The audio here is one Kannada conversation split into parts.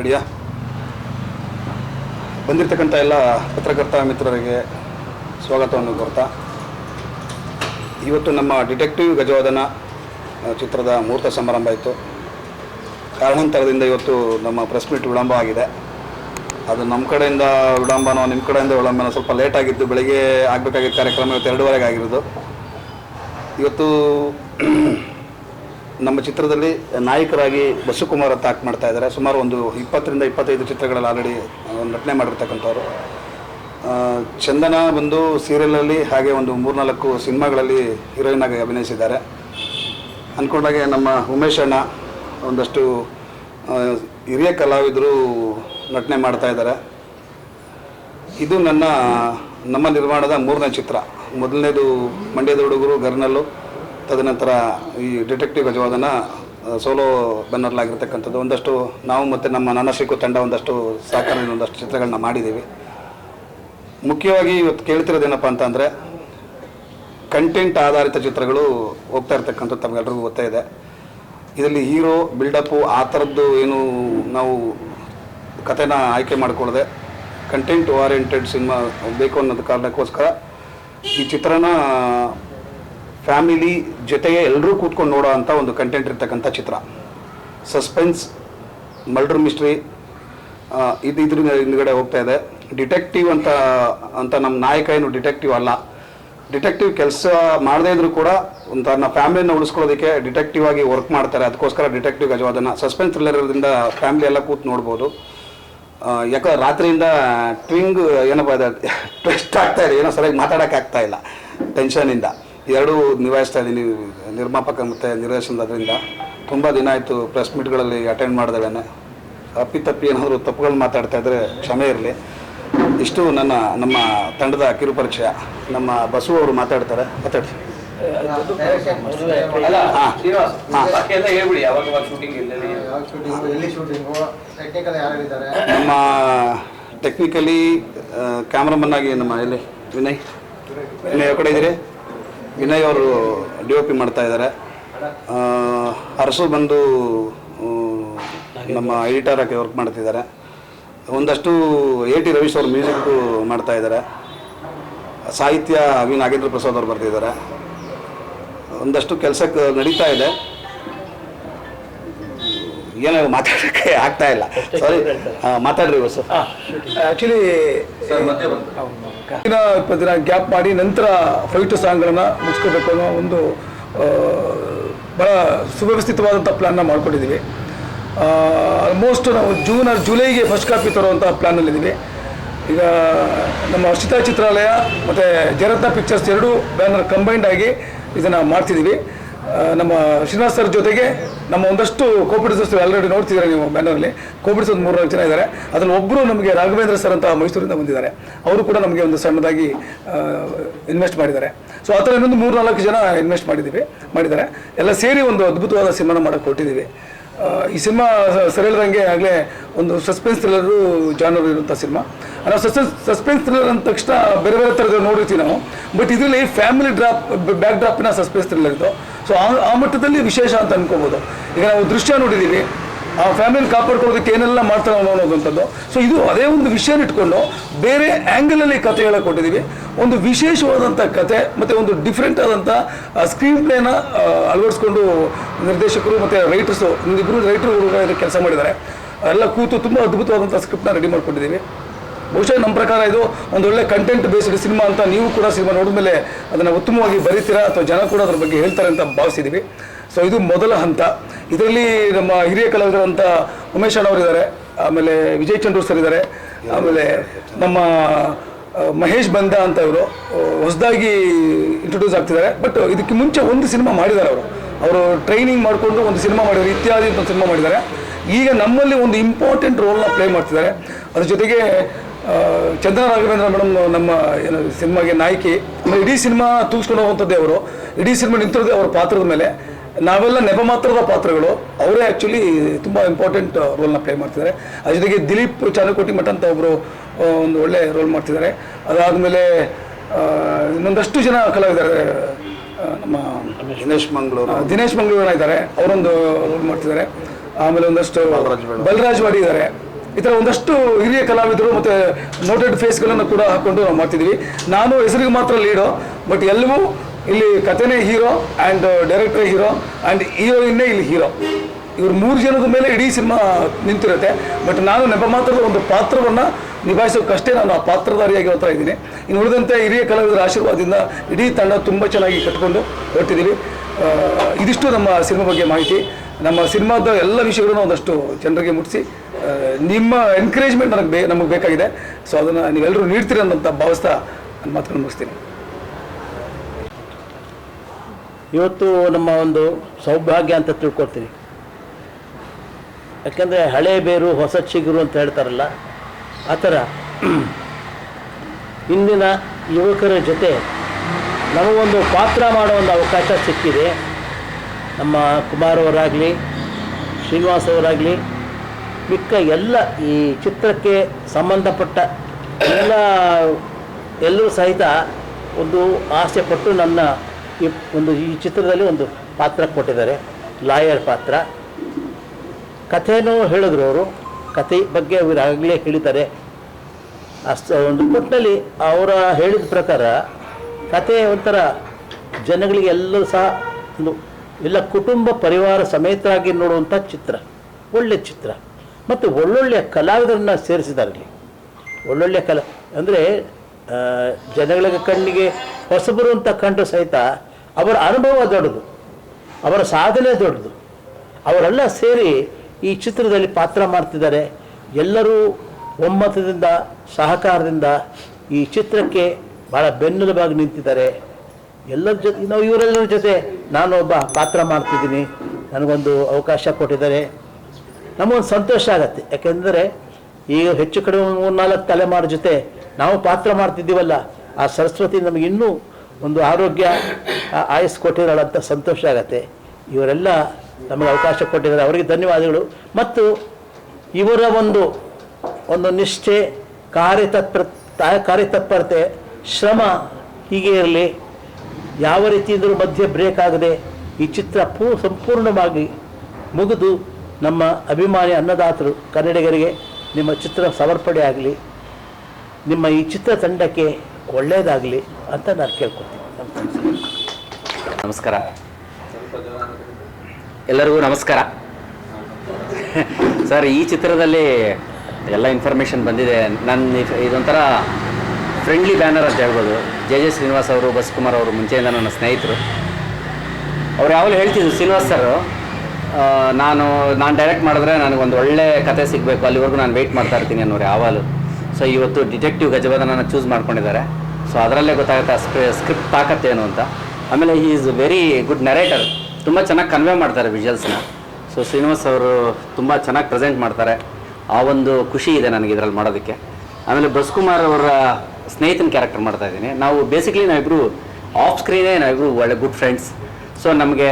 ರೆಡಿಯಾ? ಬಂದಿರತಕ್ಕಂಥ ಎಲ್ಲ ಪತ್ರಕರ್ತ ಮಿತ್ರರಿಗೆ ಸ್ವಾಗತವನ್ನು ಕೋರ್ತಾ. ಇವತ್ತು ನಮ್ಮ ಡಿಟೆಕ್ಟಿವ್ ಗಜವಾದನ ಚಿತ್ರದ ಮುಹೂರ್ತ ಸಮಾರಂಭ ಇತ್ತು ಕಾರಣಾಂತರದಿಂದ ಇವತ್ತು ನಮ್ಮ ಪ್ರೆಸ್ ಮೀಟ್ ವಿಳಂಬ ಆಗಿದೆ. ಅದು ನಮ್ಮ ಕಡೆಯಿಂದ ವಿಳಂಬನೋ ನಿಮ್ಮ ಕಡೆಯಿಂದ ವಿಳಂಬನೋ ಸ್ವಲ್ಪ ಲೇಟ್ ಆಗಿದ್ದು ಬೆಳಿಗ್ಗೆ ಆಗಬೇಕಾಗಿದ್ದ ಕಾರ್ಯಕ್ರಮ ಇವತ್ತು ಎರಡೂವರೆಗೆ ಆಗಿರೋದು. ಇವತ್ತು ನಮ್ಮ ಚಿತ್ರದಲ್ಲಿ ನಾಯಕರಾಗಿ ಬಸುಕುಮಾರ್ ಅಂತ ಆಕ್ಟ್ ಮಾಡ್ತಾ ಇದ್ದಾರೆ. ಸುಮಾರು ಒಂದು ಇಪ್ಪತ್ತರಿಂದ ಇಪ್ಪತ್ತೈದು ಚಿತ್ರಗಳಲ್ಲಿ ಆಲ್ರೆಡಿ ನಟನೆ ಮಾಡಿರ್ತಕ್ಕಂಥವ್ರು. ಚಂದನ ಬಂದು ಸೀರಿಯಲಲ್ಲಿ ಹಾಗೆ ಒಂದು ಮೂರ್ನಾಲ್ಕು ಸಿನಿಮಾಗಳಲ್ಲಿ ಹೀರೋಯಿನ್ ಆಗಿ ಅಭಿನಯಿಸಿದ್ದಾರೆ. ಅಂದ್ಕೊಂಡಾಗೆ ನಮ್ಮ ಉಮೇಶ್ ಅಣ್ಣ ಒಂದಷ್ಟು ಹಿರಿಯ ಕಲಾವಿದರು ನಟನೆ ಮಾಡ್ತಾ ಇದ್ದಾರೆ. ಇದು ನನ್ನ, ನಮ್ಮ ನಿರ್ಮಾಣದ ಮೂರನೇ ಚಿತ್ರ. ಮೊದಲನೇದು ಮಂಡ್ಯದ ಹುಡುಗರು ಗರ್ನಲ್ಲು ತದನಂತರ ಈ ಡಿಟೆಕ್ಟಿವ್ ಗಜವಾದನ ಸೋಲೋ ಬೆನ್ನರ್ಲಾಗಿರ್ತಕ್ಕಂಥದ್ದು ಒಂದಷ್ಟು ನಾವು ಮತ್ತು ನಮ್ಮ ನಾನಶಿಕು ತಂಡ ಒಂದಷ್ಟು ಸಹಕಾರ ಒಂದಷ್ಟು ಚಿತ್ರಗಳನ್ನ ಮಾಡಿದ್ದೀವಿ. ಮುಖ್ಯವಾಗಿ ಇವತ್ತು ಕೇಳ್ತಿರೋದೇನಪ್ಪ ಅಂತ ಅಂದರೆ ಕಂಟೆಂಟ್ ಆಧಾರಿತ ಚಿತ್ರಗಳು ಹೋಗ್ತಾ ಇರ್ತಕ್ಕಂಥದ್ದು ತಮಗೆಲ್ಲರಿಗೂ ಗೊತ್ತೇ ಇದೆ. ಇದರಲ್ಲಿ ಹೀರೋ ಬಿಲ್ಡಪ್ಪು ಆ ಥರದ್ದು ಏನು ನಾವು ಕಥೆನ ಆಯ್ಕೆ ಮಾಡಿಕೊಳ್ಳದೆ ಕಂಟೆಂಟ್ ಓರಿಯೆಂಟೆಡ್ ಸಿನಿಮಾ ಬೇಕು ಅನ್ನೋದು ಕಾರಣಕ್ಕೋಸ್ಕರ ಈ ಚಿತ್ರನ ಫ್ಯಾಮಿಲಿ ಜೊತೆಗೆ ಎಲ್ಲರೂ ಕೂತ್ಕೊಂಡು ನೋಡೋ ಅಂಥ ಒಂದು ಕಂಟೆಂಟ್ ಇರ್ತಕ್ಕಂಥ ಚಿತ್ರ. ಸಸ್ಪೆನ್ಸ್ ಮರ್ಡರ್ ಮಿಸ್ಟ್ರಿ ಇದು ಇದ್ರ ಹಿಂದ್ಗಡೆ ಹೋಗ್ತಾ ಇದೆ. ಡಿಟೆಕ್ಟಿವ್ ಅಂತ ಅಂತ ನಮ್ಮ ನಾಯಕ ಏನು ಡಿಟೆಕ್ಟಿವ್ ಅಲ್ಲ. ಡಿಟೆಕ್ಟಿವ್ ಕೆಲಸ ಮಾಡದೇ ಇದ್ರೂ ಕೂಡ ತನ್ನ ಫ್ಯಾಮಿಲಿನ ಉಳಿಸ್ಕೊಳ್ಳೋದಕ್ಕೆ ಡಿಟೆಕ್ಟಿವ್ ಆಗಿ ವರ್ಕ್ ಮಾಡ್ತಾರೆ. ಅದಕ್ಕೋಸ್ಕರ ಡಿಟೆಕ್ಟಿವ್ ಗಜವಾದನ ಸಸ್ಪೆನ್ಸ್ ಥ್ರಿಲ್ಲರ್ ಇರೋದ್ರಿಂದ ಫ್ಯಾಮಿಲಿ ಎಲ್ಲ ಕೂತು ನೋಡ್ಬೋದು. ಯಾಕಂದ್ರೆ ರಾತ್ರಿಯಿಂದ ಟ್ವಿಂಗ್ ಏನಪ್ಪ ಟ್ವಿಸ್ಟ್ ಆಗ್ತಾ ಇದೆ. ಏನೋ ಸರಿಯಾಗಿ ಮಾತಾಡೋಕ್ಕಾಗ್ತಾ ಇಲ್ಲ. ಟೆನ್ಷನಿಂದ ಎರಡೂ ನಿಭಾಯಿಸ್ತಾ ಇದ್ದೀನಿ ನಿರ್ಮಾಪಕ ಮತ್ತು ನಿರ್ದೇಶನದಿಂದ ತುಂಬ ದಿನ ಆಯಿತು ಪ್ರೆಸ್ ಮೀಟ್ಗಳಲ್ಲಿ ಅಟೆಂಡ್ ಅಪ್ಪಿ ಅಪ್ಪಿತಪ್ಪಿ ಏನಾದರೂ ತಪ್ಪುಗಳು ಮಾತಾಡ್ತಾ ಇದ್ದರೆ ಕ್ಷಮೆ ಇರಲಿ. ಇಷ್ಟು ನನ್ನ ನಮ್ಮ ತಂಡದ ಕಿರುಪರಿಚಯ ನಮ್ಮ ಬಸು ಅವರು ಮಾತಾಡ್ತಾರೆ. ಮಾತಾಡಿ. ನಮ್ಮ ಟೆಕ್ನಿಕಲಿ ಕ್ಯಾಮ್ರಾಮನ್ ಆಗಿ ನಮ್ಮ ಎಲ್ಲಿ ವಿನಯ್ ವಿನಯ್ ಯಾವ ಕಡೆ ಇದ್ದೀರಿ? ವಿನಯ್ ಅವರು ಡಿ ಒ ಪಿ ಮಾಡ್ತಾ ಇದ್ದಾರೆ. ಅರಸು ಬಂದು ನಮ್ಮ ಎಡಿಟರ್ ಆಗಿ ವರ್ಕ್ ಮಾಡ್ತಿದ್ದಾರೆ. ಒಂದಷ್ಟು ಎ ಟಿ ರವೀಶ್ ಅವರು ಮ್ಯೂಸಿಕ್ ಮಾಡ್ತಾ ಇದ್ದಾರೆ. ಸಾಹಿತ್ಯ ವಿ ನಾಗೇಂದ್ರ ಪ್ರಸಾದ್ ಅವರು ಬರ್ತಿದ್ದಾರೆ. ಒಂದಷ್ಟು ಕೆಲಸಕ್ಕೆ ನಡೀತಾ ಇದೆ. ಏನೋ ಮಾತಾಡೋಕ್ಕೆ ಆಗ್ತಾ ಇಲ್ಲ. ಸಾರಿ ಮಾತಾಡ್ರಿ ಹೊಸ ಆ್ಯಕ್ಚುಲಿ ಸರ್ ಮತ್ತೆ ಬಂತು. ದಿನ ಇಪ್ಪತ್ತು ದಿನ ಗ್ಯಾಪ್ ಮಾಡಿ ನಂತರ ಫೈಟ್ ಸಾಂಗ್ಗಳನ್ನು ಮುಗಿಸ್ಕೋಬೇಕು ಅನ್ನೋ ಒಂದು ಭಾಳ ಸುವ್ಯವಸ್ಥಿತವಾದಂಥ ಪ್ಲ್ಯಾನ್ನ ಮಾಡ್ಕೊಂಡಿದ್ದೀವಿ ಆಲ್ಮೋಸ್ಟ್ ನಾವು ಜೂನ್ ಆರ್ ಜುಲೈಗೆ ಫಸ್ಟ್ ಕಾಪಿ ತರುವಂಥ ಪ್ಲ್ಯಾನಲ್ಲಿದ್ದೀವಿ ಈಗ ನಮ್ಮ ಹರ್ಷಿತಾ ಚಿತ್ರಾಲಯ ಮತ್ತು ಜಯರತ್ನ ಪಿಕ್ಚರ್ಸ್ ಎರಡೂ ಬ್ಯಾನರ್ ಕಂಬೈಂಡ್ ಆಗಿ ಇದನ್ನು ಮಾಡ್ತಿದ್ದೀವಿ ನಮ್ಮ ಶ್ರೀನಿವಾಸ್ ಸರ್ ಜೊತೆಗೆ ನಮ್ಮ ಒಂದಷ್ಟು ಕೋಪಿಡಿಸರ್ಸ್ ಆಲ್ರೆಡಿ ನೋಡ್ತಿದ್ದಾರೆ ನೀವು ಬ್ಯಾನರಲ್ಲಿ ಕೋಪಿಡಿಸ್ ಒಂದು ಮೂರ್ನಾಲ್ಕು ಜನ ಇದ್ದಾರೆ. ಅದರಲ್ಲಿ ಒಬ್ಬರು ನಮಗೆ ರಾಘವೇಂದ್ರ ಸರ್ ಅಂತ ಮೈಸೂರಿಂದ ಬಂದಿದ್ದಾರೆ. ಅವರು ಕೂಡ ನಮಗೆ ಒಂದು ಸಣ್ಣದಾಗಿ ಇನ್ವೆಸ್ಟ್ ಮಾಡಿದ್ದಾರೆ. ಸೊ ಆ ಥರ ಇನ್ನೊಂದು ಮೂರು ನಾಲ್ಕು ಜನ ಇನ್ವೆಸ್ಟ್ ಮಾಡಿದ್ದೀವಿ, ಮಾಡಿದ್ದಾರೆ. ಎಲ್ಲ ಸೇರಿ ಒಂದು ಅದ್ಭುತವಾದ ಸಿನಿಮಾನ ಮಾಡೋಕ್ಕೆ ಕೊಟ್ಟಿದ್ದೀವಿ ಈ ಸಿನಿಮಾ ಸರ್ ಹೇಳ್ದಂಗೆ ಆಗಲೇ ಒಂದು ಸಸ್ಪೆನ್ಸ್ ಥ್ರಿಲ್ಲರು ಜಾನರ್ ಇರುವಂಥ ಸಿನಿಮಾ ನಾವು ಸಸ್ಪೆನ್ಸ್ ಸಸ್ಪೆನ್ಸ್ ಥ್ರಿಲ್ಲರ್ ಅಂದ ತಕ್ಷಣ ಬೇರೆ ಬೇರೆ ಥರದ ನೋಡಿರ್ತೀವಿ ನಾವು. ಬಟ್ ಇದರಲ್ಲಿ ಫ್ಯಾಮಿಲಿ ಡ್ರಾಪ್ ಬ್ಯಾಕ್ ಡ್ರಾಪಿನ ಸಸ್ಪೆನ್ಸ್ ಥ್ರಿಲ್ಲರ್ ಇದು. ಸೊ ಆ ಮಟ್ಟದಲ್ಲಿ ವಿಶೇಷ ಅಂತ ಅನ್ಕೋಬಹುದು ಈಗ ನಾವು ದೃಶ್ಯ ನೋಡಿದ್ದೀವಿ ಆ ಫ್ಯಾಮಿಲಿ ಕಾಪಾಡ್ಕೊಳ್ಳೋದಕ್ಕೆ ಏನೆಲ್ಲ ಮಾಡ್ತಾರೆ ಅನ್ನೋ ಅನ್ನೋದಂಥದ್ದು ಸೊ ಇದು ಅದೇ ಒಂದು ವಿಷಯನ ಇಟ್ಕೊಂಡು ಬೇರೆ ಆ್ಯಂಗಲಲ್ಲಿ ಕತೆ ಹೇಳಕ್ಕೆ ಕೊಟ್ಟಿದ್ದೀವಿ ಒಂದು ವಿಶೇಷವಾದಂಥ ಕತೆ ಮತ್ತು ಒಂದು ಡಿಫ್ರೆಂಟ್ ಆದಂಥ ಸ್ಕ್ರೀನ್ ಪ್ಲೇನ ಅಳವಡಿಸ್ಕೊಂಡು ನಿರ್ದೇಶಕರು ಮತ್ತು ರೈಟರ್ಸು ಇಬ್ಬರು ರೈಟರ್ ಕೆಲಸ ಮಾಡಿದ್ದಾರೆ. ಎಲ್ಲ ಕೂತು ತುಂಬ ಅದ್ಭುತವಾದಂಥ ಸ್ಕ್ರಿಪ್ಟನ್ನ ರೆಡಿ ಮಾಡ್ಕೊಂಡಿದ್ದೀವಿ ಬಹುಶಃ ನಮ್ಮ ಪ್ರಕಾರ ಇದು ಒಂದು ಒಳ್ಳೆ ಕಂಟೆಂಟ್ ಬೇಸ್ಡ್ ಸಿನಿಮಾ ಅಂತ ನೀವು ಕೂಡ ಸಿನಿಮಾ ನೋಡಿದ ಮೇಲೆ ಅದನ್ನು ಉತ್ತಮವಾಗಿ ಬರೀತೀರಾ ಅಥವಾ ಜನ ಕೂಡ ಅದ್ರ ಬಗ್ಗೆ ಹೇಳ್ತಾರೆ ಅಂತ ಭಾವಿಸಿದ್ದೀವಿ ಸೊ ಇದು ಮೊದಲ ಹಂತ. ಇದರಲ್ಲಿ ನಮ್ಮ ಹಿರಿಯ ಕಲಾವಿದರಂತ ಉಮೇಶ್ ಅಣ್ಣವರಿದ್ದಾರೆ ಆಮೇಲೆ ವಿಜಯ್ ಚಂದ್ರೂರ್ ಸರ್ ಇದ್ದಾರೆ. ಆಮೇಲೆ ನಮ್ಮ ಮಹೇಶ್ ಬಂದ ಅಂತ ಇವರು. ಹೊಸದಾಗಿ ಇಂಟ್ರೊಡ್ಯೂಸ್ ಆಗ್ತಿದ್ದಾರೆ. ಬಟ್ ಇದಕ್ಕೆ ಮುಂಚೆ ಒಂದು ಸಿನಿಮಾ ಮಾಡಿದ್ದಾರೆ ಅವರು. ಅವರು ಟ್ರೈನಿಂಗ್ ಮಾಡಿಕೊಂಡು ಒಂದು ಸಿನಿಮಾ ಮಾಡಿದ್ದಾರೆ. ಇತ್ಯಾದಿ ಅಂತ ಒಂದು ಸಿನಿಮಾ ಮಾಡಿದ್ದಾರೆ. ಈಗ ನಮ್ಮಲ್ಲಿ ಒಂದು ಇಂಪಾರ್ಟೆಂಟ್ ರೋಲ್ನ ಪ್ಲೇ ಮಾಡ್ತಿದ್ದಾರೆ. ಅದ್ರ ಜೊತೆಗೆ ಚಂದನ ರಾಘವೇಂದ್ರ ಮೇಡಮ್ ನಮ್ಮ ಏನು ಸಿನಿಮಾಗೆ ನಾಯಕಿ. ಇಡೀ ಸಿನಿಮಾ ತೂಗಿಸ್ಕೊಂಡು ಹೋಗುವಂಥದ್ದೇ ಅವರು. ಇಡೀ ಸಿನಿಮಾ ನಿಂತಿರೋದೇ ಅವರ ಪಾತ್ರದ ಮೇಲೆ. ನಾವೆಲ್ಲ ನೆಪ ಮಾತ್ರದ ಪಾತ್ರಗಳು. ಅವರೇ ಆ್ಯಕ್ಚುಲಿ ತುಂಬ ಇಂಪಾರ್ಟೆಂಟ್ ರೋಲ್ನ ಪ್ಲೇ ಮಾಡ್ತಿದ್ದಾರೆ. ಅದ್ರ ಜೊತೆಗೆ ದಿಲೀಪ್ ಚಾನಕೋಟಿ ಮಠ ಅಂತ ಒಬ್ಬರು ಒಂದು ಒಳ್ಳೆ ರೋಲ್ ಮಾಡ್ತಿದ್ದಾರೆ. ಅದಾದಮೇಲೆ ಇನ್ನೊಂದಷ್ಟು ಜನ ಕಲಾವಿದ್ದಾರೆ ನಮ್ಮ ದಿನೇಶ್ ಮಂಗಳೂರು. ದಿನೇಶ್ ಮಂಗಳೂರನ ಇದ್ದಾರೆ. ಅವರೊಂದು ರೋಲ್ ಮಾಡ್ತಿದ್ದಾರೆ. ಆಮೇಲೆ ಒಂದಷ್ಟು. ಬಲರಾಜ್ ವಾಡಿ ಇದ್ದಾರೆ. ಈ ಥರ ಒಂದಷ್ಟು ಹಿರಿಯ ಕಲಾವಿದರು ಮತ್ತು ನೋಟೆಡ್ ಫೇಸ್ಗಳನ್ನು ಕೂಡ ಹಾಕ್ಕೊಂಡು ನಾವು ಮಾಡ್ತಿದ್ದೀವಿ ನಾನು ಹೆಸರಿಗೆ ಮಾತ್ರ ಲೀಡೋ ಬಟ್ ಎಲ್ಲವೂ ಇಲ್ಲಿ ಕಥೆನೇ hero and director hero and ಹೀರೋಯಿನ್ನೇ ಇಲ್ಲಿ ಹೀರೋ ಇವ್ರು ಮೂರು ಜನದ ಮೇಲೆ ಇಡೀ ಸಿನಿಮಾ ನಿಂತಿರುತ್ತೆ ಬಟ್ ನಾನು ನೆಪ ಮಾತ್ರದ ಒಂದು ಪಾತ್ರವನ್ನು ನಿಭಾಯಿಸೋಕ್ಕಷ್ಟೇ ನಾನು ಆ ಪಾತ್ರಧಾರಿಯಾಗಿ ಹೋಗ್ತಾ ಇದ್ದೀನಿ. ಇನ್ನು ಉಳಿದಂತೆ ಹಿರಿಯ ಕಲಾವಿದರ ಆಶೀರ್ವಾದದಿಂದ ಇಡೀ ತಂಡ ತುಂಬ ಚೆನ್ನಾಗಿ ಕಟ್ಕೊಂಡು ಹೊರಟಿದ್ದೀವಿ. ಇದಿಷ್ಟು ನಮ್ಮ ಸಿನಿಮಾ ಬಗ್ಗೆ ಮಾಹಿತಿ. ನಮ್ಮ ಸಿನಿಮಾದ ಎಲ್ಲ ವಿಷಯಗಳನ್ನು ಒಂದಷ್ಟು ಜನರಿಗೆ ಮುಟ್ಟಿಸಿ ನಿಮ್ಮ ಎನ್ಕರೇಜ್ಮೆಂಟ್ ನನಗೆ ಬೇ ನಮಗೆ ಬೇಕಾಗಿದೆ. ಸೊ ಅದನ್ನು ನೀವೆಲ್ಲರೂ ನೀಡ್ತೀರಿ ಅನ್ನೋಂಥ ಭಾವಿಸ್ತಾ ನನ್ನ ಮಾತುಗಳನ್ನು ಮುಗಿಸ್ತೀನಿ. ಇವತ್ತು ನಮ್ಮ ಒಂದು ಸೌಭಾಗ್ಯ ಅಂತ ತಿಳ್ಕೊಳ್ತೀನಿ ಯಾಕೆಂದರೆ ಹಳೆ ಬೇರು, ಹೊಸ ಚಿಗುರು ಅಂತ ಹೇಳ್ತಾರಲ್ಲ, ಆ ಥರ. ಇಂದಿನ ಯುವಕರ ಜೊತೆ ನಮಗೊಂದು ಪಾತ್ರ ಮಾಡೋ ಒಂದು ಅವಕಾಶ ಸಿಕ್ಕಿದೆ. ನಮ್ಮ ಕುಮಾರ್ ಅವರಾಗಲಿ ಶ್ರೀನಿವಾಸ್ ಅವರಾಗಲಿ ಮಿಕ್ಕ ಎಲ್ಲ ಈ ಚಿತ್ರಕ್ಕೆ ಸಂಬಂಧಪಟ್ಟ ಎಲ್ಲ ಎಲ್ಲರೂ ಸಹಿತ ಒಂದು ಆಸೆ ಪಟ್ಟು ನನ್ನ ಈ ಒಂದು ಈ ಚಿತ್ರದಲ್ಲಿ ಒಂದು ಪಾತ್ರ ಕೊಟ್ಟಿದ್ದಾರೆ. ಲಾಯರ್ ಪಾತ್ರ. ಕಥೆನೂ ಹೇಳಿದ್ರು ಅವರು. ಕಥೆ ಬಗ್ಗೆ ಅವರು ಆಗಲೇ ಹೇಳಿದ್ದಾರೆ. ಅಷ್ಟು ಒಂದು ಕೊಟ್ಟಲ್ಲಿ ಅವರ ಹೇಳಿದ ಪ್ರಕಾರ ಕತೆ ಒಂಥರ ಜನಗಳಿಗೆ ಎಲ್ಲರೂ ಸಹ ಒಂದು ಎಲ್ಲ ಕುಟುಂಬ ಪರಿವಾರ ಸಮೇತರಾಗಿ ನೋಡುವಂಥ ಚಿತ್ರ, ಒಳ್ಳೆ ಚಿತ್ರ. ಮತ್ತು ಒಳ್ಳೊಳ್ಳೆಯ ಕಲಾವಿದರನ್ನು ಸೇರಿಸಿದ್ದಾರೆ ಇಲ್ಲಿ. ಒಳ್ಳೊಳ್ಳೆಯ ಕಲಾ, ಅಂದರೆ ಜನಗಳಿಗೆ ಕಣ್ಣಿಗೆ ಹೊಸಬರು ಅಂತ ಕಂಡು ಸಹಿತ ಅವರ ಅನುಭವ ದೊಡ್ಡದು, ಅವರ ಸಾಧನೆ ದೊಡ್ಡದು. ಅವರೆಲ್ಲ ಸೇರಿ ಈ ಚಿತ್ರದಲ್ಲಿ ಪಾತ್ರ ಮಾಡ್ತಿದ್ದಾರೆ. ಎಲ್ಲರೂ ಒಮ್ಮತದಿಂದ, ಸಹಕಾರದಿಂದ ಈ ಚಿತ್ರಕ್ಕೆ ಭಾಳ ಬೆನ್ನೆಲುಬಾಗಿ ನಿಂತಿದ್ದಾರೆ. ಎಲ್ಲರ ಜೊತೆ ನಾವು ಇವರೆಲ್ಲರ ಜೊತೆ ನಾನು ಒಬ್ಬ ಪಾತ್ರ ಮಾಡ್ತಿದ್ದೀನಿ. ನನಗೊಂದು ಅವಕಾಶ ಕೊಟ್ಟಿದ್ದಾರೆ. ನಮಗೊಂದು ಸಂತೋಷ ಆಗತ್ತೆ. ಯಾಕೆಂದರೆ ಈಗ ಹೆಚ್ಚು ಕಡಿಮೆ ಮೂರ್ನಾಲ್ಕು ತಲೆಮಾರು ಜೊತೆ ನಾವು ಪಾತ್ರ ಮಾಡ್ತಿದ್ದೀವಲ್ಲ, ಆ ಸರಸ್ವತಿ ನಮಗೆ ಇನ್ನೂ ಒಂದು ಆರೋಗ್ಯ ಆಯಸ್ಸು ಕೊಟ್ಟಿದ್ದಾಳಂತ ಸಂತೋಷ ಆಗತ್ತೆ. ಇವರೆಲ್ಲ ನಮಗೆ ಅವಕಾಶ ಕೊಟ್ಟಿದ್ದಾರೆ. ಅವರಿಗೆ ಧನ್ಯವಾದಗಳು. ಮತ್ತು ಇವರ ಒಂದು ಒಂದು ನಿಷ್ಠೆ, ಕಾರ್ಯತತ್ಪರ, ಕಾರ್ಯತತ್ಪರತೆ, ಶ್ರಮ ಹೀಗೆ ಇರಲಿ. ಯಾವ ರೀತಿಯಿಂದಲೂ ಮಧ್ಯೆ ಬ್ರೇಕ್ ಆಗದೆ ಈ ಚಿತ್ರ ಪೂ, ಸಂಪೂರ್ಣವಾಗಿ ಮುಗಿದು ನಮ್ಮ ಅಭಿಮಾನಿ ಅನ್ನದಾತರು, ಕನ್ನಡಿಗರಿಗೆ ನಿಮ್ಮ ಚಿತ್ರ ಸಮರ್ಪಣೆ ಆಗಲಿ, ನಿಮ್ಮ ಈ ಚಿತ್ರ ತಂಡಕ್ಕೆ ಒಳ್ಳೆಯದಾಗಲಿ ಅಂತ ನಾನು ಕೇಳ್ಕೊತೀನಿ ನಮಸ್ಕಾರ. ಎಲ್ಲರಿಗೂ ನಮಸ್ಕಾರ. ಸರ್, ಈ ಚಿತ್ರದಲ್ಲಿ ಎಲ್ಲ ಇನ್ಫಾರ್ಮೇಷನ್ ಬಂದಿದೆ. ನನ್ನ ಇದೊಂಥರ ಫ್ರೆಂಡ್ಲಿ ಬ್ಯಾನರ್ ಅಂತ ಹೇಳ್ಬೋದು. ಜೆ ಜೆ ಶ್ರೀನಿವಾಸ್ ಅವರು ಬಸ್ ಕುಮಾರ್ ಅವರು ಮುಂಚೆಯಿಂದ ನನ್ನ ಸ್ನೇಹಿತರು. ಅವ್ರು ಯಾವಾಗಲೂ ಹೇಳ್ತಿದ್ರು, ಶ್ರೀನಿವಾಸ್ ಸರ್ ನಾನು ನಾನು ಡೈರೆಕ್ಟ್ ಮಾಡಿದ್ರೆ ನನಗೊಂದು ಒಳ್ಳೆ ಕತೆ ಸಿಗಬೇಕು. ಅಲ್ಲಿವರೆಗೂ ನಾನು ವೆಯ್ಟ್ ಮಾಡ್ತಾ ಇರ್ತೀನಿ ಅನ್ನೋರು ಯಾವಾಗಲೂ. ಸೊ ಇವತ್ತು ಡಿಟೆಕ್ಟಿವ್ ಗಜಬದನನ ಚೂಸ್ ಮಾಡ್ಕೊಂಡಿದ್ದಾರೆ. ಸೊ ಅದರಲ್ಲೇ ಗೊತ್ತಾಗುತ್ತೆ ಸ್ಕ್ರಿಪ್ಟ್ ತಾಕತ್ತೇನು ಅಂತ. ಆಮೇಲೆ he is very good narrator ತುಂಬ ಚೆನ್ನಾಗಿ ಕನ್ವೆ ಮಾಡ್ತಾರೆ ವಿಜುವಲ್ಸ್ನ ಸೊ ಶ್ರೀನಿವಾಸ್ ಅವರು ತುಂಬ ಚೆನ್ನಾಗಿ ಪ್ರೆಸೆಂಟ್ ಮಾಡ್ತಾರೆ. ಆ ಒಂದು ಖುಷಿ ಇದೆ ನನಗೆ ಇದರಲ್ಲಿ ಮಾಡೋದಕ್ಕೆ. ಆಮೇಲೆ ಬಸ್ಕುಮಾರ್ ಅವರ ಸ್ನೇಹಿತನ ಕ್ಯಾರೆಕ್ಟರ್ ಮಾಡ್ತಾ ಇದ್ದೀನಿ. ನಾವು ಬೇಸಿಕ್ಲಿ ನಾವಿಬ್ರು ಆಫ್ ಸ್ಕ್ರೀನೇ ನಾವಿಬ್ರು ಒಳ್ಳೆ ಗುಡ್ ಫ್ರೆಂಡ್ಸ್ ಸೊ ನಮಗೆ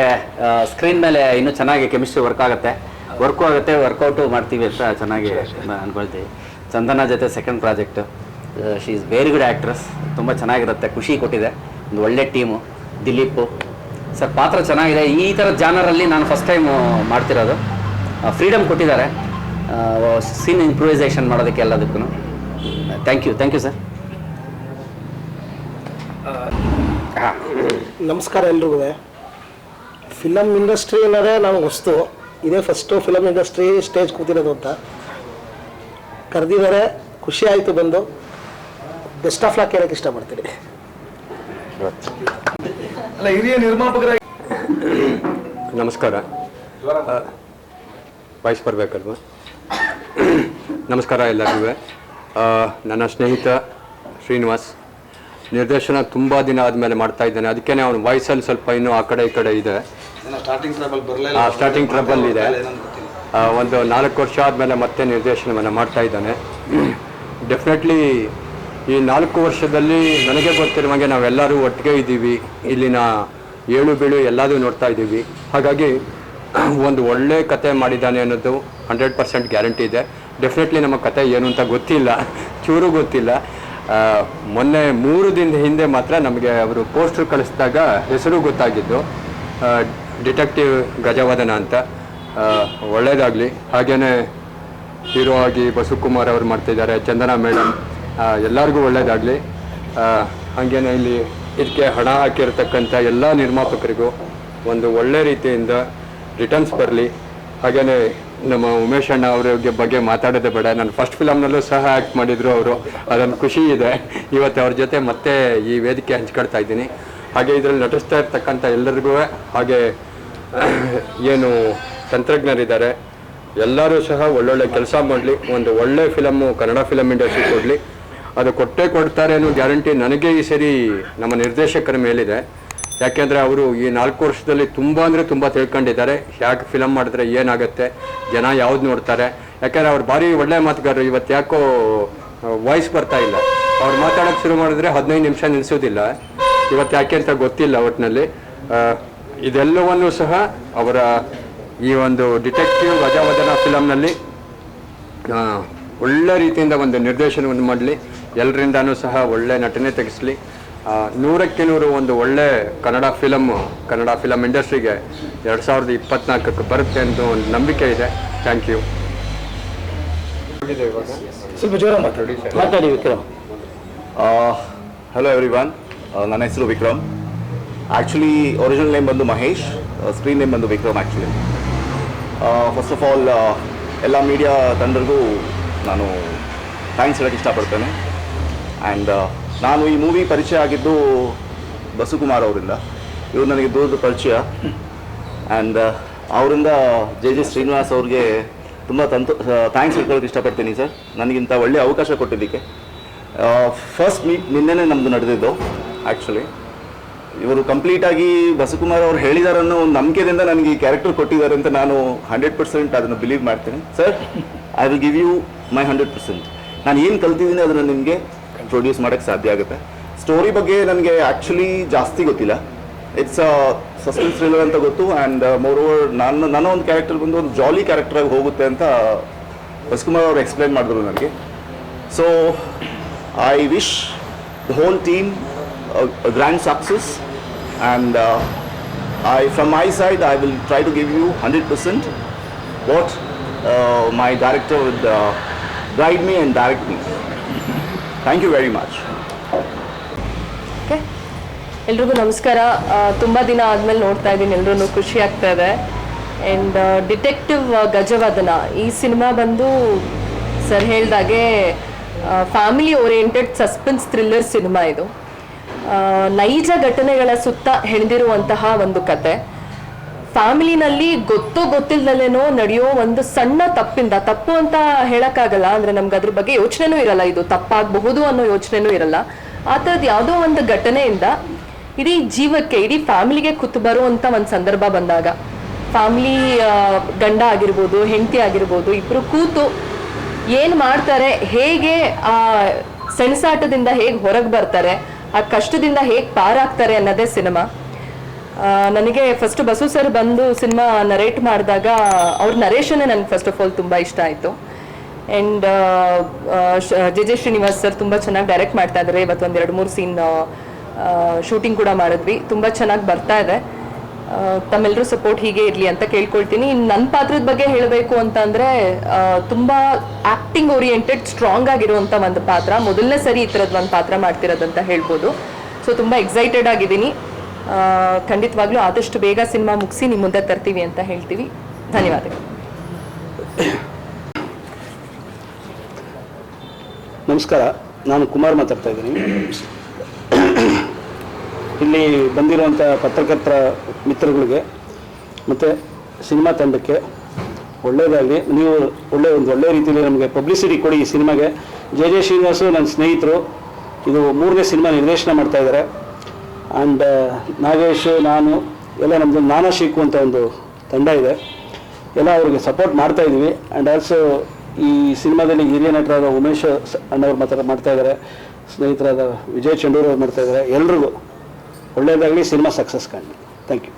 ಸ್ಕ್ರೀನ್ ಮೇಲೆ ಇನ್ನೂ ಚೆನ್ನಾಗಿ ಕೆಮಿಸ್ಟ್ರಿ ವರ್ಕ್ ಆಗುತ್ತೆ. ವರ್ಕು ಆಗುತ್ತೆ ವರ್ಕೌಟು ಮಾಡ್ತೀವಿ ಅಂತ ಚೆನ್ನಾಗಿ ಅಂದ್ಕೊಳ್ತೀವಿ ಚಂದನ ಜೊತೆ second project she is very good actress ತುಂಬ ಚೆನ್ನಾಗಿರುತ್ತೆ. ಖುಷಿ ಕೊಟ್ಟಿದೆ. ಒಂದು ಒಳ್ಳೆ ಟೀಮು ದಿಲೀಪು. ಸರ್, ಪಾತ್ರ ಚೆನ್ನಾಗಿದೆ. ಈ ಥರ ಜಾನರಲ್ಲಿ ನಾನು ಫಸ್ಟ್ ಟೈಮು ಮಾಡ್ತಿರೋದು. ಫ್ರೀಡಮ್ ಕೊಟ್ಟಿದ್ದಾರೆ. ಸೀನ್ ಇಂಪ್ರೂವೈಸೇಷನ್ ಮಾಡೋದಕ್ಕೆ ಎಲ್ಲದಕ್ಕೂ thank you thank you sir ಹಾಂ ನಮಸ್ಕಾರ ಎಲ್ರಿಗೂ. ಫಿಲಮ್ ಇಂಡಸ್ಟ್ರಿ ಅನ್ನೋದೇ ನಾವು ಹೊಸ್ತು ಇದೇ ಫಸ್ಟು ಫಿಲಮ್ ಇಂಡಸ್ಟ್ರಿ ಸ್ಟೇಜ್ ಕೂತಿರೋದು ಅಂತ. ಕರೆದಿದ್ದಾರೆ ಖುಷಿ ಆಯಿತು ಬಂದು. ಬೆಸ್ಟ್ ಆಫ್ ಲಾಕ್ ಹೇಳಕ್ಕೆ ಇಷ್ಟಪಡ್ತೀನಿ. ಅಲ್ಲ ಹಿರಿಯ ನಿರ್ಮಾಪಕರಾಗಿ ನಮಸ್ಕಾರ. ವಾಯ್ಸ್ ಬರಬೇಕಲ್ವ? ನಮಸ್ಕಾರ ಎಲ್ಲರಿಗೂ. ನನ್ನ ಸ್ನೇಹಿತ ಶ್ರೀನಿವಾಸ್. ನಿರ್ದೇಶನ ತುಂಬ ದಿನ ಆದಮೇಲೆ ಮಾಡ್ತಾ ಇದ್ದಾನೆ. ಅದಕ್ಕೆ ಅವನ ವಾಯ್ಸಲ್ಲಿ ಸ್ವಲ್ಪ ಇನ್ನೂ ಆ ಕಡೆ ಈ ಕಡೆ ಇದೆ. ಸ್ಟಾರ್ಟಿಂಗ್ ಟ್ರಬಲ್ ಇದೆ. ಒಂದು ನಾಲ್ಕು ವರ್ಷ ಆದಮೇಲೆ ಮತ್ತೆ ನಿರ್ದೇಶನವನ್ನು ಮಾಡ್ತಾ ಇದ್ದಾನೆ. ಡೆಫಿನೆಟ್ಲಿ ಈ ನಾಲ್ಕು ವರ್ಷದಲ್ಲಿ ನನಗೆ ಗೊತ್ತಿರುವಾಗೆ ನಾವೆಲ್ಲರೂ ಒಟ್ಟಿಗೆ ಇದ್ದೀವಿ. ಇಲ್ಲಿನ ಏಳು ಬೀಳು ಎಲ್ಲದೂ ನೋಡ್ತಾ ಇದ್ದೀವಿ. ಹಾಗಾಗಿ ಒಂದು ಒಳ್ಳೆ ಕತೆ ಮಾಡಿದ್ದಾನೆ ಅನ್ನೋದು ಹಂಡ್ರೆಡ್ ಪರ್ಸೆಂಟ್ ಗ್ಯಾರಂಟಿ ಇದೆ. ಡೆಫಿನೆಟ್ಲಿ ನಮ್ಮ ಕತೆ ಏನು ಅಂತ ಗೊತ್ತಿಲ್ಲ. ಚೂರು ಗೊತ್ತಿಲ್ಲ. ಮೊನ್ನೆ ಮೂರು ದಿನದ ಹಿಂದೆ ಮಾತ್ರ ನಮಗೆ ಅವರು ಪೋಸ್ಟರ್ ಕಳಿಸಿದಾಗ ಹೆಸರು ಗೊತ್ತಾಗಿದ್ದು ಡಿಟೆಕ್ಟಿವ್ ಗಜವದನ ಅಂತ. ಒಳ್ಳೆಯದಾಗಲಿ ಹಾಗೆಯೇ ಹೀರೋ ಆಗಿ ಬಸುಕುಮಾರ್ ಅವರು ಮಾಡ್ತಿದ್ದಾರೆ, ಚಂದನ ಮೇಡಮ್ ಎಲ್ಲರಿಗೂ ಒಳ್ಳೆಯದಾಗಲಿ ಹಾಗೇನೆ ಇಲ್ಲಿ ಇದಕ್ಕೆ ಹಣ ಹಾಕಿರತಕ್ಕಂಥ ಎಲ್ಲ ನಿರ್ಮಾಪಕರಿಗೂ ಒಂದು ಒಳ್ಳೆ ರೀತಿಯಿಂದ ರಿಟರ್ನ್ಸ್ ಬರಲಿ. ಹಾಗೇನೆ ನಮ್ಮ ಉಮೇಶ್ ಅಣ್ಣ ಅವ್ರ ಬಗ್ಗೆ ಮಾತಾಡೋದೇ ಬೇಡ. ನಾನು ಫಸ್ಟ್ ಫಿಲಮ್ನಲ್ಲೂ ಸಹ ಆ್ಯಕ್ಟ್ ಮಾಡಿದ್ರು ಅವರು. ಅದೊಂದು ಖುಷಿ ಇದೆ. ಇವತ್ತು ಅವ್ರ ಜೊತೆ ಮತ್ತೆ ಈ ವೇದಿಕೆ ಹಂಚ್ಕೊಳ್ತಾ ಇದ್ದೀನಿ. ಹಾಗೆ ಇದರಲ್ಲಿ ನಟಿಸ್ತಾ ಇರ್ತಕ್ಕಂಥ ಎಲ್ಲರಿಗೂ ಹಾಗೆ, ಏನು ತಂತ್ರಜ್ಞರಿದ್ದಾರೆ. ಎಲ್ಲರೂ ಸಹ ಒಳ್ಳೊಳ್ಳೆ ಕೆಲಸ ಮಾಡಲಿ. ಒಂದು ಒಳ್ಳೆ ಫಿಲಮ್ಮು ಕನ್ನಡ ಫಿಲಮ್ ಇಂಡಸ್ಟ್ರಿ ಕೊಡಲಿ. ಅದು ಕೊಟ್ಟೇ ಕೊಡ್ತಾರೆ ಅನ್ನೋ ಗ್ಯಾರಂಟಿ ನನಗೆ ಈ ಸರಿ ನಮ್ಮ ನಿರ್ದೇಶಕರ ಮೇಲಿದೆ. ಯಾಕೆಂದರೆ ಅವರು ಈ ನಾಲ್ಕು ವರ್ಷದಲ್ಲಿ ತುಂಬ ಅಂದರೆ ತುಂಬ ತಿಳ್ಕೊಂಡಿದ್ದಾರೆ. ಯಾಕೆ ಫಿಲಮ್ ಮಾಡಿದ್ರೆ ಏನಾಗುತ್ತೆ? ಜನ ಯಾವ್ದು ನೋಡ್ತಾರೆ? ಯಾಕೆಂದರೆ ಅವ್ರು ಭಾರಿ ಒಳ್ಳೆ ಮಾತುಗಾರರು. ಇವತ್ತು ಯಾಕೋ ವಾಯ್ಸ್ ಬರ್ತಾ ಇಲ್ಲ. ಅವ್ರು ಮಾತಾಡೋಕ್ಕೆ ಶುರು ಮಾಡಿದ್ರೆ ಹದಿನೈದು ನಿಮಿಷ ನಿಲ್ಲಿಸೋದಿಲ್ಲ ಇವತ್ತು ಯಾಕೆ ಅಂತ ಗೊತ್ತಿಲ್ಲ ಒಟ್ಟಿನಲ್ಲಿ ಇದೆಲ್ಲವನ್ನೂ ಸಹ ಅವರ ಈ ಒಂದು ಡಿಟೆಕ್ಟಿವ್ ಗಜವದನ ಫಿಲಮ್ನಲ್ಲಿ ಒಳ್ಳೆ ರೀತಿಯಿಂದ ಒಂದು ನಿರ್ದೇಶನವನ್ನು ಮಾಡಲಿ. ಎಲ್ಲರಿಂದನೂ ಸಹ ಒಳ್ಳೆ ನಟನೆ ತೆಗೆಸಲಿ. ನೂರಕ್ಕೆ ನೂರು ಒಂದು ಒಳ್ಳೆ ಕನ್ನಡ ಫಿಲಮ್ ಕನ್ನಡ ಫಿಲಮ್ ಇಂಡಸ್ಟ್ರಿಗೆ ಎರಡು ಸಾವಿರದ ಇಪ್ಪತ್ನಾಲ್ಕಕ್ಕೆ ಬರುತ್ತೆ ಅಂತ ಒಂದು ನಂಬಿಕೆ ಇದೆ. ಥ್ಯಾಂಕ್ ಯು ಸ್ವಲ್ಪ ಜೋರ ಮಾತಾಡಿ ಮಾತಾಡಿ ವಿಕ್ರಮ್. ಹಲೋ ಎವ್ರಿ ವನ್ ನನ್ನ ಹೆಸರು ವಿಕ್ರಮ್. ಆ್ಯಕ್ಚುಲಿ ಒರಿಜಿನಲ್ ನೇಮ್ ಬಂದು ಮಹೇಶ್ ಸ್ಕ್ರೀನ್ ನೇಮ್ ಬಂದು Vikram actually first of all ಎಲ್ಲ ಮೀಡಿಯಾ ತಂಡರಿಗೂ ನಾನು ಥ್ಯಾಂಕ್ಸ್ ಹೇಳೋಕ್ಕೆ ಇಷ್ಟಪಡ್ತೇನೆ. ಆ್ಯಂಡ್ ನಾನು ಈ ಮೂವಿ ಪರಿಚಯ ಆಗಿದ್ದು ಬಸುಕುಮಾರ್ ಅವರಿಂದ. ಇವರು ನನಗೆ ದೂರದ ಪರಿಚಯ. ಆ್ಯಂಡ್ ಅವರಿಂದ ಜೆ ಜೆ ಶ್ರೀನಿವಾಸ್ ಅವ್ರಿಗೆ ತುಂಬ ತಂತು ಥ್ಯಾಂಕ್ಸ್ ಹೇಳ್ಕೊಳ್ಳೋಕೆ ಇಷ್ಟಪಡ್ತೀನಿ ಸರ್. ನನಗಿಂತ ಒಳ್ಳೆಯ ಅವಕಾಶ ಕೊಟ್ಟಿದ್ದಕ್ಕೆ. ಫಸ್ಟ್ ಮೀಟ್ ನಿನ್ನೆನೇ ನಮ್ಮದು ನಡೆದಿದ್ದು ಆ್ಯಕ್ಚುಲಿ ಇವರು ಕಂಪ್ಲೀಟಾಗಿ ಬಸಕುಮಾರ್ ಅವ್ರು ಹೇಳಿದ್ದಾರೆ ಅನ್ನೋ ಒಂದು ನಂಬಿಕೆದಿಂದ ನನಗೆ ಈ ಕ್ಯಾರೆಕ್ಟರ್ ಕೊಟ್ಟಿದ್ದಾರೆ ಅಂತ ನಾನು ಹಂಡ್ರೆಡ್ ಪರ್ಸೆಂಟ್ ಅದನ್ನು ಬಿಲೀವ್ ಮಾಡ್ತೀನಿ. Sir I will give you my hundred percent ನಾನು ಏನು ಕಲ್ತಿದ್ದೀನಿ ಅದನ್ನು ನಿಮಗೆ ಪ್ರೊಡ್ಯೂಸ್ ಮಾಡೋಕ್ಕೆ ಸಾಧ್ಯ ಆಗುತ್ತೆ. ಸ್ಟೋರಿ ಬಗ್ಗೆ ನನಗೆ ಆ್ಯಕ್ಚುಲಿ ಜಾಸ್ತಿ ಗೊತ್ತಿಲ್ಲ. ಇಟ್ಸ್ ಸಸ್ಪೆನ್ಸ್ ಥ್ರಿಲ್ಲರ್ ಅಂತ ಗೊತ್ತು ಆ್ಯಂಡ್ ಮೋರ್ ಓವರ್ ನಾನು ನನ್ನ ಒಂದು ಕ್ಯಾರೆಕ್ಟರ್ ಬಂದು ಒಂದು ಜಾಲಿ ಕ್ಯಾರೆಕ್ಟರಾಗಿ ಹೋಗುತ್ತೆ ಅಂತ ಬಸಕುಮಾರ್ ಅವರು ಎಕ್ಸ್ಪ್ಲೈನ್ ಮಾಡಿದ್ರು ನನಗೆ. So I wish the whole team a, a grand success and uh, I from my side I will try to give you 100% what uh, my director would uh, guide me you very much. Okay ಎಲ್ರಿಗೂ ನಮಸ್ಕಾರ. ತುಂಬ ದಿನ ಆದಮೇಲೆ ನೋಡ್ತಾ ಇದ್ದೀನಿ. ಎಲ್ರೂ ಖುಷಿ ಆಗ್ತಾ ಇದೆ. And detective Gajavadana. ಈ ಸಿನಿಮಾ ಬಂದು ಸರ್ ಹೇಳ್ದಾಗೆ family oriented suspense thriller cinema ಇದು. ನೈಜ ಘಟನೆಗಳ ಸುತ್ತ ಹೆಣೆದಿರುವಂತಹ ಒಂದು ಕತೆ. ಫ್ಯಾಮಿಲಿನಲ್ಲಿ ಗೊತ್ತೋ ಗೊತ್ತಿಲ್ದಲೇನೋ ನಡೆಯೋ ಒಂದು ಸಣ್ಣ ತಪ್ಪಿಂದ, ತಪ್ಪು ಅಂತ ಹೇಳಕ್ಕಾಗಲ್ಲ, ಅಂದ್ರೆ ನಮ್ಗೆ ಅದ್ರ ಬಗ್ಗೆ ಯೋಚನೆನೂ ಇರಲ್ಲ ಇದು. ತಪ್ಪಾಗಬಹುದು ಅನ್ನೋ ಯೋಚನೆನೂ ಇರಲ್ಲ. ಆ ಥರದ್ದು ಯಾವುದೋ ಒಂದು ಘಟನೆಯಿಂದ ಇಡೀ ಜೀವಕ್ಕೆ, ಇಡೀ ಫ್ಯಾಮಿಲಿಗೆ ಕೂತು ಬರುವಂತ ಒಂದು ಸಂದರ್ಭ ಬಂದಾಗ, ಫ್ಯಾಮಿಲಿ ಗಂಡ ಆಗಿರ್ಬೋದು, ಹೆಂಡತಿ ಆಗಿರ್ಬೋದು, ಇಬ್ರು ಕೂತು ಏನ್ ಮಾಡ್ತಾರೆ, ಹೇಗೆ, ಆ, ಸೆಣಸಾಟದಿಂದ ಹೇಗೆ ಹೊರಗೆ ಬರ್ತಾರೆ, ಆ ಕಷ್ಟದಿಂದ ಹೇಗೆ ಪಾರಾಗ್ತಾರೆ ಅನ್ನೋದೇ ಸಿನಿಮಾ. ನನಗೆ ಫಸ್ಟ್ ಬಸು ಸರ್ ಬಂದು ಸಿನಿಮಾ ನರೇಟ್ ಮಾಡಿದಾಗ ಅವ್ರ ನರೇಷನ್ ನನಗೆ ಫಸ್ಟ್ ಆಫ್ ಆಲ್ ತುಂಬ ಇಷ್ಟ ಆಯಿತು. And J J Srinivas sir ತುಂಬ ಚೆನ್ನಾಗಿ ಡೈರೆಕ್ಟ್ ಮಾಡ್ತಾ ಇದ್ದಾರೆ ಇವತ್ತು ಒಂದು ಎರಡು ಮೂರು ಸೀನ್ ಶೂಟಿಂಗ್ ಕೂಡ ಮಾಡಿದ್ವಿ. ತುಂಬ ಚೆನ್ನಾಗಿ ಬರ್ತಾ ಇದೆ. ತಮ್ಮೆಲ್ಲರೂ ಸಪೋರ್ಟ್ ಹೀಗೆ ಇರಲಿ ಅಂತ ಕೇಳ್ಕೊಳ್ತೀನಿ. ನನ್ನ ಪಾತ್ರದ ಬಗ್ಗೆ ಹೇಳಬೇಕು ಅಂತಂದರೆ ತುಂಬ ಆ್ಯಕ್ಟಿಂಗ್ ಓರಿಯೆಂಟೆಡ್ ಸ್ಟ್ರಾಂಗ್ ಆಗಿರುವಂಥ ಒಂದು ಪಾತ್ರ. ಮೊದಲನೇ ಸರಿ ಈ ಥರದ್ದು ಒಂದು ಪಾತ್ರ ಮಾಡ್ತಿರೋದಂತ ಹೇಳ್ಬೋದು. ಸೊ ತುಂಬ ಎಕ್ಸೈಟೆಡ್ ಆಗಿದ್ದೀನಿ. ಖಂಡಿತವಾಗ್ಲೂ ಆದಷ್ಟು ಬೇಗ ಸಿನಿಮಾ ಮುಗಿಸಿ ನಿಮ್ಮ ಮುಂದೆ ತರ್ತೀವಿ ಅಂತ ಹೇಳ್ತೀವಿ. ಧನ್ಯವಾದಗಳು. ನಮಸ್ಕಾರ. ನಾನು ಕುಮಾರ್ ಮಾತಾಡ್ತಾ ಇದ್ದೀನಿ. ಇಲ್ಲಿ ಬಂದಿರುವಂಥ ಪತ್ರಕರ್ತರ ಮಿತ್ರಗಳಿಗೆ ಮತ್ತು ಸಿನಿಮಾ ತಂಡಕ್ಕೆ ಒಳ್ಳೆಯದಾಗಲಿ, ನೀವು ಒಳ್ಳೆ, ಒಂದು ಒಳ್ಳೆಯ ರೀತಿಯಲ್ಲಿ ನಮಗೆ ಪಬ್ಲಿಸಿಟಿ ಕೊಡಿ ಈ ಸಿನಿಮಾಗೆ. ಜೆ ಜೆ ಶ್ರೀನಿವಾಸು, ನನ್ನ ಸ್ನೇಹಿತರು, ಇದು ಮೂರನೇ ಸಿನಿಮಾ ನಿರ್ದೇಶನ ಮಾಡ್ತಾ ಇದ್ದಾರೆ. ಆ್ಯಂಡ್ ನಾಗೇಶ್, ನಾನು, ಎಲ್ಲ ನಮ್ಮದು ನಾನಾ ಶೀಕು ಅಂತ ಒಂದು ತಂಡ ಇದೆ. ಎಲ್ಲ ಅವ್ರಿಗೆ ಸಪೋರ್ಟ್ ಮಾಡ್ತಾ ಇದ್ದೀವಿ. ಆ್ಯಂಡ್ ಆಲ್ಸೋ ಈ ಸಿನಿಮಾದಲ್ಲಿ ಹಿರಿಯ ನಟರಾದ ಉಮೇಶ್ ಅಣ್ಣವ್ರು ಮಾತ್ರ ಮಾಡ್ತಾ ಇದ್ದಾರೆ. ಸ್ನೇಹಿತರಾದ ವಿಜಯ್ ಚಂಡೂರು ಅವ್ರು ಮಾಡ್ತಾ ಇದ್ದಾರೆ. ಎಲ್ರಿಗೂ ಒಳ್ಳೆಯದಾಗಲಿ, ಸಿನಿಮಾ ಸಕ್ಸಸ್ ಕಾಣಲಿ ಥ್ಯಾಂಕ್ ಯು